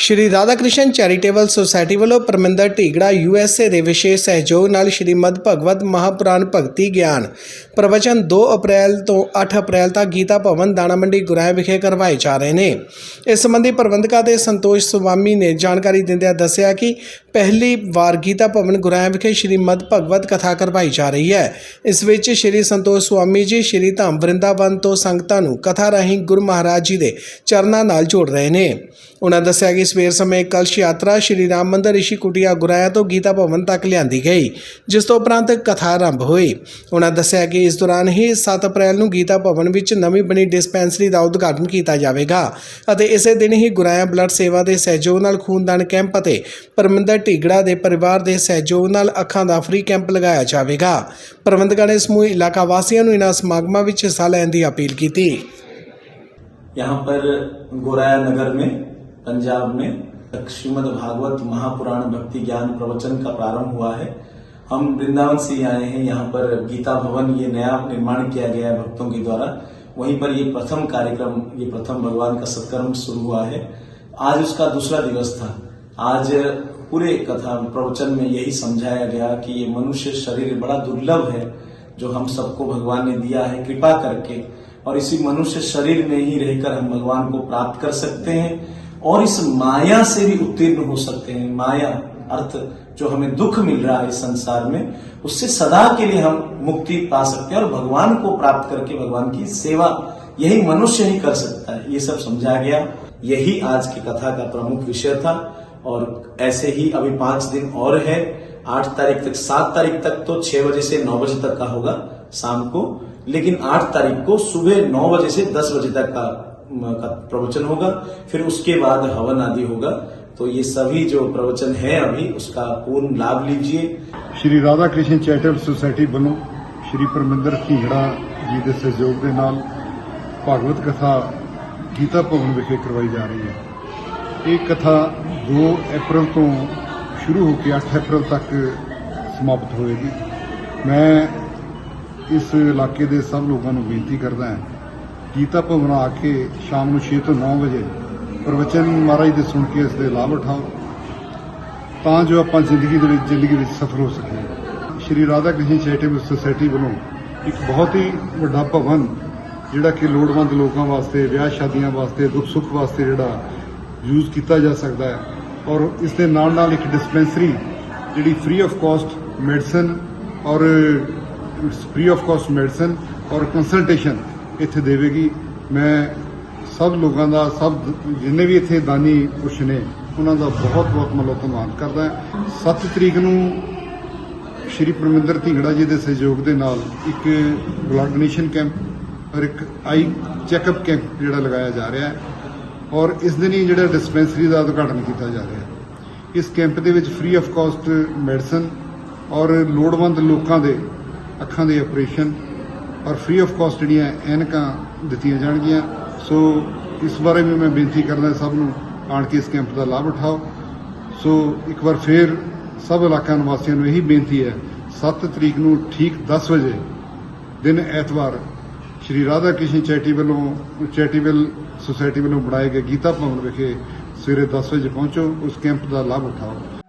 ਸ਼੍ਰੀ Radha Krishna charitable society ਵੱਲੋਂ Parminder ਢੀਗੜਾ USA ਦੇ ਵਿਸ਼ੇਸ਼ ਸਹਿਯੋਗ ਨਾਲ ਸ਼੍ਰੀਮਦ ਭਗਵਤ ਮਹਾਪੁਰਾਣ ਭਗਤੀ ਗਿਆਨ ਪ੍ਰਵਚਨ 2 ਅਪ੍ਰੈਲ ਤੋਂ 8 ਅਪ੍ਰੈਲ ਤੱਕ ਗੀਤਾ ਭਵਨ ਦਾਣਾ ਮੰਡੀ ਗੁਰਾਇਆ ਵਿਖੇ ਕਰਵਾਏ ਜਾ ਰਹੇ ਨੇ। ਇਸ ਸੰਬੰਧੀ ਪ੍ਰਬੰਧਕਾਂ ਦੇ ਸੰਤੋਸ਼ ਸੁਵਾਮੀ ਨੇ ਜਾਣਕਾਰੀ ਦਿੰਦਿਆਂ ਦੱਸਿਆ ਕਿ ਪਹਿਲੀ ਵਾਰ ਗੀਤਾ ਭਵਨ ਗੁਰਾਇਆ ਵਿਖੇ ਸ਼੍ਰੀਮਦ ਭਗਵਤ ਕਥਾ ਕਰਵਾਈ ਜਾ ਰਹੀ ਹੈ। ਇਸ ਵਿੱਚ ਸ਼੍ਰੀ ਸੰਤੋਸ਼ ਸੁਵਾਮੀ ਜੀ, ਸ਼੍ਰੀ ਧਾਮ ਵਰਿੰਦਾਵਨ ਤੋਂ ਸੰਗਤਾਂ ਨੂੰ ਕਥਾ ਰਾਹੀਂ ਗੁਰੂ ਮਹਾਰਾਜ ਜੀ ਦੇ ਚਰਨਾਂ ਨਾਲ ਜੋੜ ਰਹੇ ਨੇ। ਉਹਨਾਂ ਦੱਸਿਆ ਕਿ ਸਵੇਰ ਸਮੇਂ ਕਲਸ਼ ਯਾਤਰਾ ਸ਼੍ਰੀ ਰਾਮ ਮੰਦਰ ਰਿਸ਼ੀ ਕੁਟੀਆ ਗੁਰਾਇਆ ਤੋਂ ਗੀਤਾ ਭਵਨ ਤੱਕ ਲਿਆਂਦੀ ਗਈ, ਜਿਸ ਤੋਂ ਉਪਰੰਤ ਕਥਾ ਆਰੰਭ ਹੋਈ। ਉਹਨਾਂ ਦੱਸਿਆ ਕਿ ਇਸ ਦੌਰਾਨ ਹੀ 7 ਅਪ੍ਰੈਲ ਨੂੰ ਗੀਤਾ ਭਵਨ ਵਿੱਚ ਨਵੀਂ ਬਣੀ ਡਿਸਪੈਂਸਰੀ ਦਾ ਉਦਘਾਟਨ ਕੀਤਾ ਜਾਵੇਗਾ ਅਤੇ ਇਸੇ ਦਿਨ ਹੀ ਗੁਰਾਇਆ ਬਲੱਡ ਸੇਵਾ ਦੇ ਸਹਿਯੋਗ ਨਾਲ ਖੂਨਦਾਨ ਕੈਂਪ ਅਤੇ ਪਰਮਿੰਦਰ ਢੀਗੜਾ ਦੇ ਪਰਿਵਾਰ ਦੇ ਸਹਿਯੋਗ ਨਾਲ ਅੱਖਾਂ ਦਾ ਫ੍ਰੀ ਕੈਂਪ ਲਗਾਇਆ ਜਾਵੇਗਾ ਪ੍ਰਬੰਧਕਾਂ ਨੇ ਸਮੂਹ ਇਲਾਕਾ ਵਾਸੀਆਂ ਨੂੰ ਇਨ੍ਹਾਂ ਸਮਾਗਮਾਂ ਵਿੱਚ ਹਿੱਸਾ ਲੈਣ ਦੀ ਅਪੀਲ ਕੀਤੀ यहाँ पर गोराया नगर में पंजाब में श्रीमद भागवत महापुराण भक्ति ज्ञान प्रवचन का प्रारंभ हुआ है हम वृंदावन से ही आए हैं यहाँ पर गीता भवन ये नया निर्माण किया गया है भक्तों के द्वारा वहीं पर ये प्रथम कार्यक्रम ये प्रथम भगवान का सत्कर्म शुरू हुआ है आज उसका दूसरा दिवस था आज पूरे कथा प्रवचन में यही समझाया गया कि ये मनुष्य शरीर बड़ा दुर्लभ है, जो हम सबको भगवान ने दिया है कृपा करके। और इसी मनुष्य शरीर में ही रहकर हम भगवान को प्राप्त कर सकते हैं और इस माया से भी उत्तीर्ण हो सकते हैं। माया, अर्थ, जो हमें दुख मिल रहा है इस संसार में, उससे सदा के लिए हम मुक्ति पा सकते हैं और भगवान को प्राप्त करके भगवान की सेवा यही मनुष्य ही कर सकता है। ये सब समझा गया। यही आज की कथा का प्रमुख विषय था। और ऐसे ही अभी पाँच दिन और है। आठ तारीख तक सात तारीख तक तो छह बजे से नौ बजे तक का होगा शाम को। लेकिन आठ तारीख को सुबह नौ बजे से दस बजे तक का, का प्रवचन होगा। फिर उसके बाद हवन आदि होगा। तो ये सभी जो प्रवचन है अभी उसका पूर्ण लाभ लीजिए। श्री राधा कृष्ण चैरिटेबल सोसाइटी बनो। श्री परमिंदर सिंहड़ा जी के सहयोग के नाम भागवत कथा गीता भवन विखे करवाई जा रही है। एक कथा 2 ਅਪ੍ਰੈਲ ਤੋਂ ਸ਼ੁਰੂ ਹੋ ਕੇ 8 ਅਪ੍ਰੈਲ ਤੱਕ ਸਮਾਪਤ ਹੋਏਗੀ। ਮੈਂ ਇਸ ਇਲਾਕੇ ਦੇ ਸਭ ਲੋਕਾਂ ਨੂੰ ਬੇਨਤੀ ਕਰਦਾ ਹਾਂ ਗੀਤਾ ਭਵਨ ਆ ਕੇ ਸ਼ਾਮ ਨੂੰ 6 ਤੋਂ 9 ਵਜੇ ਪ੍ਰਵਚਨ ਮਹਾਰਾਜ ਦੇ ਸੁਣ ਕੇ ਇਸ ਦੇ ਲਾਭ ਉਠਾਓ, ਤਾਂ ਜੋ ਆਪਾਂ ਜ਼ਿੰਦਗੀ ਦੇ ਵਿੱਚ ਜ਼ਿੰਦਗੀ ਵਿੱਚ ਸਫਲ ਹੋ ਸਕੀਏ। ਸ਼੍ਰੀ ਰਾਧਾ ਕ੍ਰਿਸ਼ਨ ਚੈਰੀਟੇਬਲ ਸੁਸਾਇਟੀ ਵੱਲੋਂ ਇੱਕ ਬਹੁਤ ਹੀ ਵੱਡਾ ਭਵਨ, ਜਿਹੜਾ ਕਿ ਲੋੜਵੰਦ ਲੋਕਾਂ ਵਾਸਤੇ ਵਿਆਹ ਸ਼ਾਦੀਆਂ ਵਾਸਤੇ ਦੁੱਖ ਸੁੱਖ ਵਾਸਤੇ ਜਿਹੜਾ ਯੂਜ਼ ਕੀਤਾ ਜਾ ਸਕਦਾ ਹੈ ਔਰ ਇਸ ਦੇ ਨਾਲ ਨਾਲ ਇੱਕ ਡਿਸਪੈਂਸਰੀ ਜਿਹੜੀ ਫ੍ਰੀ ਆਫ ਕਾਸਟ ਮੈਡੀਸਨ ਔਰ ਫ੍ਰੀ ਆਫ ਕਾਸਟ ਮੈਡੀਸਨ ਔਰ ਕੰਸਲਟੇਸ਼ਨ ਇੱਥੇ ਦੇਵੇਗੀ। ਮੈਂ ਸਭ ਲੋਕਾਂ ਦਾ, ਸਭ ਜਿੰਨੇ ਵੀ ਇੱਥੇ ਦਾਨੀ ਪੁਰਸ਼ ਨੇ, ਉਹਨਾਂ ਦਾ ਬਹੁਤ ਬਹੁਤ ਮਨੋਂ ਧੰਨਵਾਦ ਕਰਦਾ ਹਾਂ। 7 ਤਰੀਕ ਨੂੰ ਸ਼੍ਰੀ ਪਰਮਿੰਦਰ ਢੀਂਗੜਾ ਜੀ ਦੇ ਸਹਿਯੋਗ ਦੇ ਨਾਲ ਇੱਕ ਬਲੱਡ ਡੋਨੇਸ਼ਨ ਕੈਂਪ ਔਰ ਇੱਕ ਆਈ ਚੈੱਕਅਪ ਕੈਂਪ ਜਿਹੜਾ ਲਗਾਇਆ ਜਾ ਰਿਹਾ ਹੈ। ਔਰ ਇਸ ਦਿਨ ਹੀ ਜਿਹੜਾ ਡਿਸਪੈਂਸਰੀ ਦਾ ਉਦਘਾਟਨ ਕੀਤਾ ਜਾ ਰਿਹਾ ਇਸ ਕੈਂਪ ਦੇ ਵਿੱਚ ਫ੍ਰੀ ਆਫ ਕਾਸਟ ਮੈਡੀਸਨ ਔਰ ਲੋੜਵੰਦ ਲੋਕਾਂ ਦੇ ਅੱਖਾਂ ਦੇ ਆਪਰੇਸ਼ਨ ਔਰ ਫ੍ਰੀ ਆਫ ਕਾਸਟ ਜਿਹੜੀਆਂ ਐਨਕਾਂ ਦਿੱਤੀਆਂ ਜਾਣਗੀਆਂ। ਸੋ ਇਸ ਬਾਰੇ ਵੀ ਮੈਂ ਬੇਨਤੀ ਕਰਦਾ ਸਭ ਨੂੰ, ਆਣ ਕੇ ਇਸ ਕੈਂਪ ਦਾ ਲਾਭ ਉਠਾਓ। ਸੋ ਇੱਕ ਵਾਰ ਫੇਰ ਸਭ ਇਲਾਕਾ ਨਿਵਾਸੀਆਂ ਨੂੰ ਇਹੀ ਬੇਨਤੀ ਹੈ 7 ਤਰੀਕ ਨੂੰ ਠੀਕ 10 ਵਜੇ, ਦਿਨ ਐਤਵਾਰ ਸ਼੍ਰੀ ਰਾਧਾ ਕ੍ਰਿਸ਼ਨ ਚੈਰਿਟੀ ਵੱਲੋਂ ਚੈਰੀਟੇਬਲ ਸੁਸਾਇਟੀ ਵੱਲੋਂ ਬਣਾਏ ਗਏ ਗੀਤਾ ਭਵਨ ਵਿਖੇ ਸਵੇਰੇ 10 ਵਜੇ ਪਹੁੰਚੋ, ਉਸ ਕੈਂਪ ਦਾ ਲਾਭ ਉਠਾਓ।